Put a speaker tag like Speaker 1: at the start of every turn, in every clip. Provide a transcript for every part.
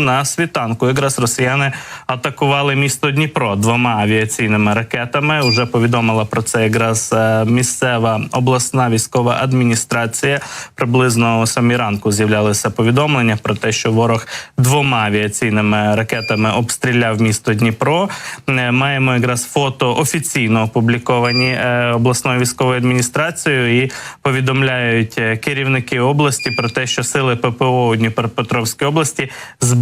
Speaker 1: На світанку якраз росіяни атакували місто Дніпро двома авіаційними ракетами. Уже повідомила про це якраз е, місцева обласна військова адміністрація. Приблизно о самій ранку з'являлися повідомлення про те, що ворог двома авіаційними ракетами обстріляв місто Дніпро. Е, Маємо якраз фото офіційно опубліковані е, обласною військовою адміністрацією і повідомляють керівники області про те, що сили ППО у Дніпропетровській області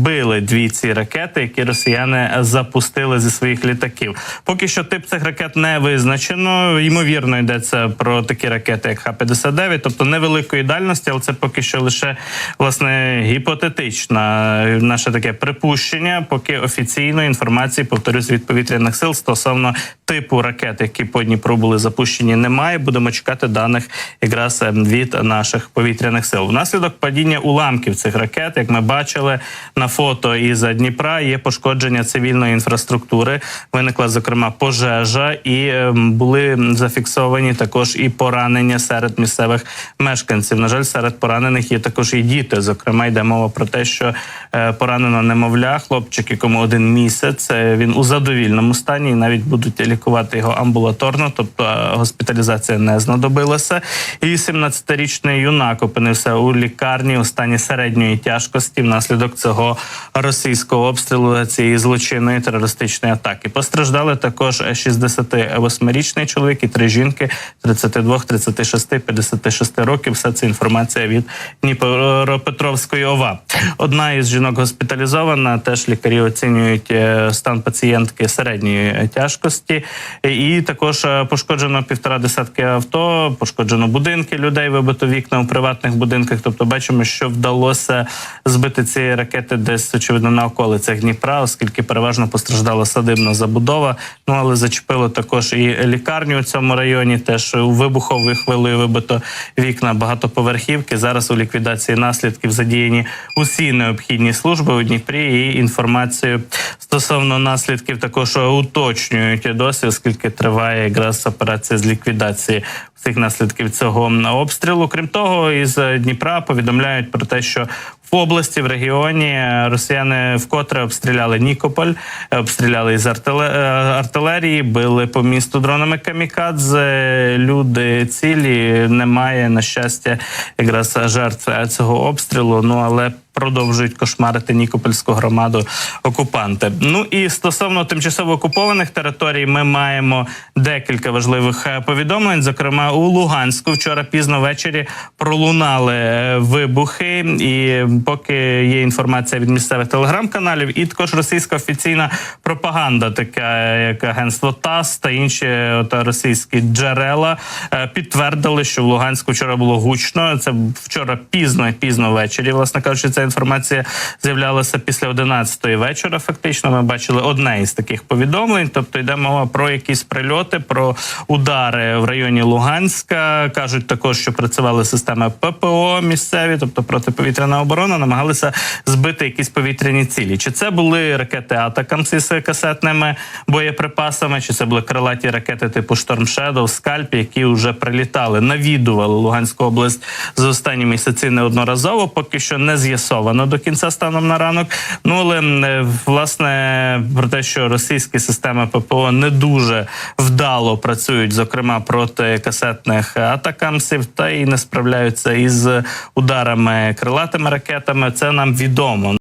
Speaker 1: збили дві ці ракети, які росіяни запустили зі своїх літаків. Поки що тип цих ракет не визначено. Ймовірно, йдеться про такі ракети, як Х-59, тобто невеликої дальності, але це поки що лише власне гіпотетична наше таке припущення, поки офіційної інформації повторюсь від повітряних сил стосовно типу ракет, які по Дніпру були запущені, немає. Будемо чекати даних якраз е, від наших повітряних сил. Внаслідок падіння уламків цих ракет, як ми бачили на фото із Дніпра, є пошкодження цивільної інфраструктури. Виникла зокрема пожежа, і е, були зафіксовані також і поранення серед місцевих мешканців. На жаль, серед поранених є також і діти. Зокрема, йде мова про те, що е, поранено немовля, хлопчик, якому один місяць. Е, Він у задовільному стані і навіть будуть лікувати його амбулаторно, тобто е, госпіталізація не знадобилася. І 17-річний юнак опинився у лікарні у стані середньої тяжкості внаслідок цього російського обстрілу цієї злочинної терористичної атаки. Постраждали також 68-річний чоловік і три жінки 32, 36, 56 років. Все це інформація від Дніпропетровської ОВА. Одна із жінок госпіталізована. Теж лікарі оцінюють е, стан пацієнтки середньої тяжкості, і також е, пошкоджено півтора десятки авто, пошкоджено будинки людей, вибито вікна у приватних будинках. Тобто, бачимо, що вдалося збити ці ракети десь очевидно на околицях Дніпра, оскільки переважно постраждала садибна забудова. Ну але зачепило також і лікарню у цьому районі. Теж у вибуховою хвилею вибито вікна багатоповерхівки. Зараз у ліквідації наслідків задіяні усі необхідні служби у Дніпрі. І інформацію стосовно наслідків також уточнюють досі, оскільки триває якраз операція з ліквідації всіх наслідків цього обстрілу. Крім того, із Дніпра повідомляють про те, що в області в регіоні росіяни вкотре обстріляли Нікополь, обстріляли із е, артилерії, били по місту дронами камікадзе. Люди цілі немає на щастя, якраз жертв цього обстрілу. Ну але продовжують кошмарити Нікопольську громаду окупанти. Ну і стосовно тимчасово окупованих територій, ми маємо декілька важливих е, повідомлень. Зокрема, у Луганську вчора пізно ввечері пролунали е, вибухи, і поки є інформація від місцевих телеграм-каналів, і також російська офіційна пропаганда, така як агентство ТАСС та інші от, російські джерела, е, підтвердили, що в Луганську вчора було гучно. Це вчора пізно, пізно ввечері. Власне кажучи, ця інформація з'являлася після 11-ї вечора. Фактично, ми бачили одне із таких повідомлень. Тобто йде мова про якісь прильоти, про удари в районі Луганська. кажуть також, що працювали системи ППО місцеві, тобто протиповітряна оборона, намагалися збити якісь повітряні цілі. Чи це були ракети Атакамс із касетними боєприпасами, чи це були крилаті ракети типу Шторм Шедоу, Скальп, які вже прилітали, навідували Луганську область за останні місяці неодноразово. Поки що не з'ясовано до кінця станом на ранок. Ну але е, власне про те, що російські системи ППО не дуже вдало працюють, зокрема проти касетних атакамсів, та й не справляються із ударами крилатими ракетами. Це нам відомо.